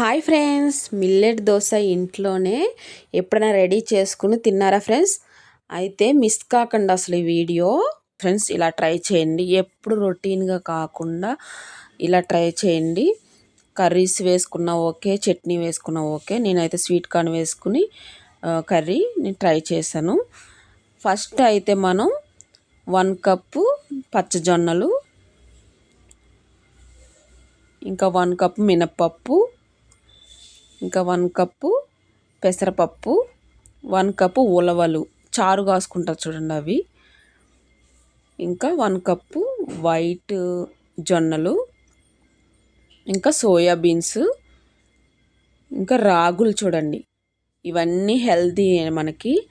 Hi friends millet dosa ఇంట్లోనే ఎప్పుడైనా ready చేసుకుని తిన్నారా ఫ్రెండ్స్? అయితే మిస్ కాకండి అసలు ఈ వీడియో. ఫ్రెండ్స్ ఇలా ట్రై చేయండి. ఎప్పుడు రొటీన్గా కాకుండా ఇలా ట్రై చేయండి. కర్రీస్ వేసుకున్నా ఓకే చట్నీ వేసుకున్నా ఓకే. నేనైతే స్వీట్ కార్న్ వేసుకుని కర్రీ నేను ట్రై చేశాను. ఫస్ట్ అయితే మనం వన్ కప్పు పచ్చజొన్నలు ఇంకా వన్ కప్ మినప్పప్పు ఇంకా వన్ కప్పు పెసరపప్పు వన్ కప్పు ఉలవలు. చారు కాసుకుంటారు చూడండి అవి. ఇంకా వన్ కప్పు వైట్ జొన్నలు. ఇంకా సోయా బీన్స్. ఇంకా రాగులు చూడండి. ఇవన్నీ హెల్తీ మనకి.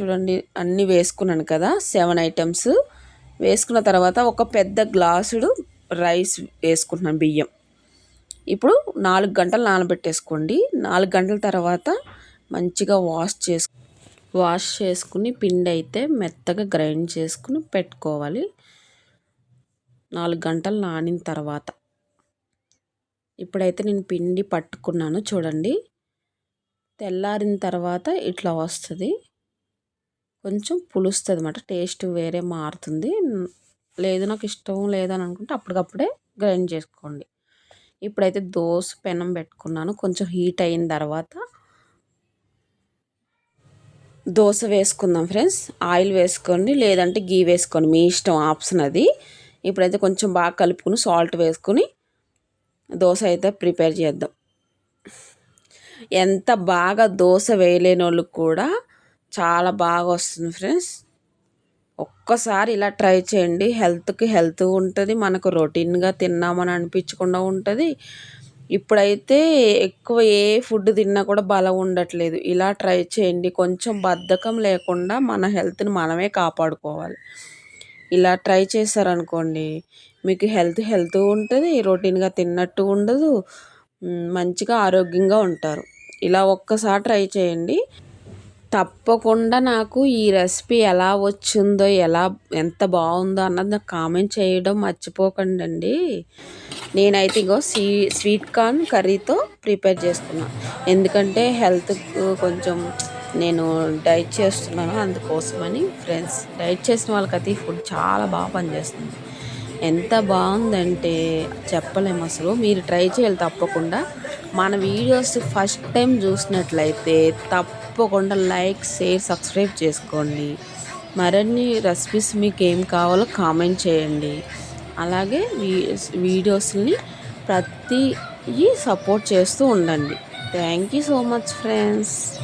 చూడండి అన్నీ వేసుకున్నాను కదా సెవెన్ ఐటమ్స్. వేసుకున్న తర్వాత ఒక పెద్ద గ్లాసుడు రైస్ వేసుకుంటున్నాను బియ్యం. ఇప్పుడు నాలుగు గంటలు నానబెట్టేసుకోండి. నాలుగు గంటల తర్వాత మంచిగా వాష్ చేసు వాష్ చేసుకుని పిండి అయితే మెత్తగా గ్రైండ్ చేసుకుని పెట్టుకోవాలి. నాలుగు గంటలు నానిన తర్వాత. ఇప్పుడైతే నేను పిండి పట్టుకున్నాను చూడండి. తెల్లారిన తర్వాత ఇట్లా వస్తుంది. కొంచెం పులుస్తుంది అన్నమాట. టేస్ట్ వేరే మారుతుంది. లేదు నాకు ఇష్టం లేదని అనుకుంటే అప్పటికప్పుడే గ్రైండ్ చేసుకోండి. ఇప్పుడైతే దోశ పెనం పెట్టుకున్నాను. కొంచెం హీట్ అయిన తర్వాత దోశ వేసుకుందాం ఫ్రెండ్స్. ఆయిల్ వేసుకోండి లేదంటే గీ వేసుకోండి. మీ ఇష్టం ఆప్షన్ అది. ఇప్పుడైతే కొంచెం బాగా కలుపుకుని సాల్ట్ వేసుకుని దోశ అయితే ప్రిపేర్ చేద్దాం. ఎంత బాగా దోశ వేయలేని వాళ్ళకి కూడా చాలా బాగా వస్తుంది ఫ్రెండ్స్. ఒక్కసారి ఇలా ట్రై చేయండి. హెల్త్కి హెల్త్ ఉంటుంది. మనకు రొటీన్గా తిన్నామని అనిపించకుండా ఉంటుంది. ఇప్పుడైతే ఎక్కువ ఏ ఫుడ్ తిన్నా కూడా బలం ఉండట్లేదు. ఇలా ట్రై చేయండి. కొంచెం బద్ధకం లేకుండా మన హెల్త్ని మనమే కాపాడుకోవాలి. ఇలా ట్రై చేశారనుకోండి మీకు హెల్త్ హెల్త్ ఉంటుంది రొటీన్గా తిన్నట్టు ఉండదు మంచిగా ఆరోగ్యంగా ఉంటారు. ఇలా ఒక్కసారి ట్రై చేయండి. తప్పకుండా నాకు ఈ రెసిపీ ఎలా వచ్చిందో ఎలా ఎంత బాగుందో అన్నది నాకు కామెంట్ చేయడం మర్చిపోకండి అండి నేనైతే ఇగో స్వీ స్వీట్ కార్న్ కర్రీతో ప్రిపేర్ చేస్తున్నా. ఎందుకంటే హెల్త్ కొంచెం నేను డైట్ చేస్తున్నాను అందుకోసమని ఫ్రెండ్స్. డైట్ చేసిన వాళ్ళకైతే ఈ ఫుడ్ చాలా బాగా పనిచేస్తుంది. ఎంత బాగుందంటే చెప్పలేము అసలు. మీరు ట్రై చేయాలి తప్పకుండా. మన వీడియోస్ ఫస్ట్ టైం చూసినట్లయితే తప్పకుండా లైక్ షేర్ సబ్స్క్రైబ్ చేసుకోండి. మరిన్ని రెసిపీస్ మీకు ఏం కావాలో కామెంట్ చేయండి. అలాగే వీడియోస్ని ప్రతి సపోర్ట్ చేస్తూ ఉండండి. Thank you so much friends.